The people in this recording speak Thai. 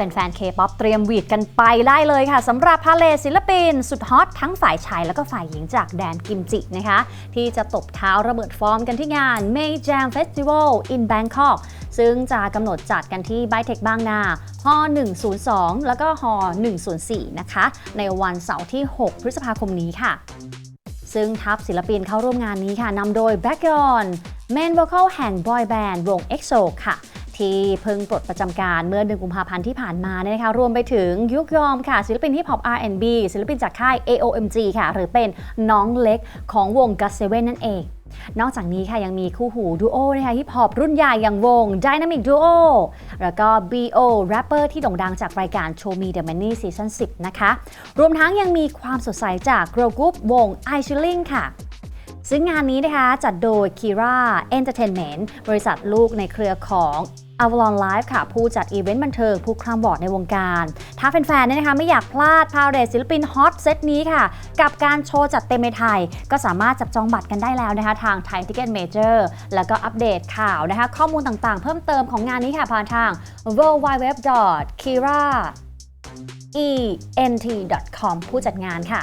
แฟนๆ K-POP เตรียมหวีดกันไปได้เลยค่ะสำหรับพาเลศิลปิน สุดฮอตทั้งฝ่ายชายแล้วก็ฝ่ายหญิงจากแดนกิมจินะคะ ที่จะตบเท้าระเบิดฟอร์มกันที่งาน May Jam Festival in Bangkok ซึ่งจะกำหนดจัดกันที่ไบเทคบางนาฮอ102 แล้วก็ฮอ104 นะคะ ในวันเสาร์ที่ 6 พฤษภาคมนี้ค่ะ ซึ่งทัพศิลปินเข้าร่วมงานนี้ค่ะนำโดย b a c k y o n เมน v o c a l แห่งบอยแบนด์วง EXO ค่ะ ที่เพิ่งปลดประจำการเมื่อเดือนกุมภาพันธ์ที่ผ่านมาเนี่ยนะคะรวมไปถึงยุกยอมค่ะ ศิลปินฮิปฮอป R&B ศิลปินจากค่าย AOMG ค่ะ หรือเป็นน้องเล็กของวง GOT7 นั่นเอง นอกจากนี้ค่ะยังมีคู่หูดูโอนะคะฮิปฮอปรุ่นใหญ่อย่างวง Dynamic Duo แล้วก็ BO แรปเปอร์ที่โด่งดังจากรายการ Show Me the Money Season 10 นะคะ รวมทั้งยังมีความสดใสจาก Girl Group วง i c h i l l i n g ค่ะ ซึ่งงานนี้นะคะจัดโดย Kira Entertainment บริษัทลูกในเครือของ Avalon Live ค่ะ ผู้จัดอีเวนต์บันเทิงผู้คร่ำบอดในวงการ ถ้าแฟนๆเนี่ยนะคะไม่อยากพลาดพาเรศิลปินฮอตเซตนี้ค่ะ กับการโชว์จัดเต็มในไทย ก็สามารถจับจองบัตรกันได้แล้วนะคะ ทาง Thai Ticket Major แล้วก็อัปเดตข่าวนะคะ ข้อมูลต่างๆ เพิ่มเติมของงานนี้ค่ะ ผ่านทาง www.kira ent.com ผู้จัดงานค่ะ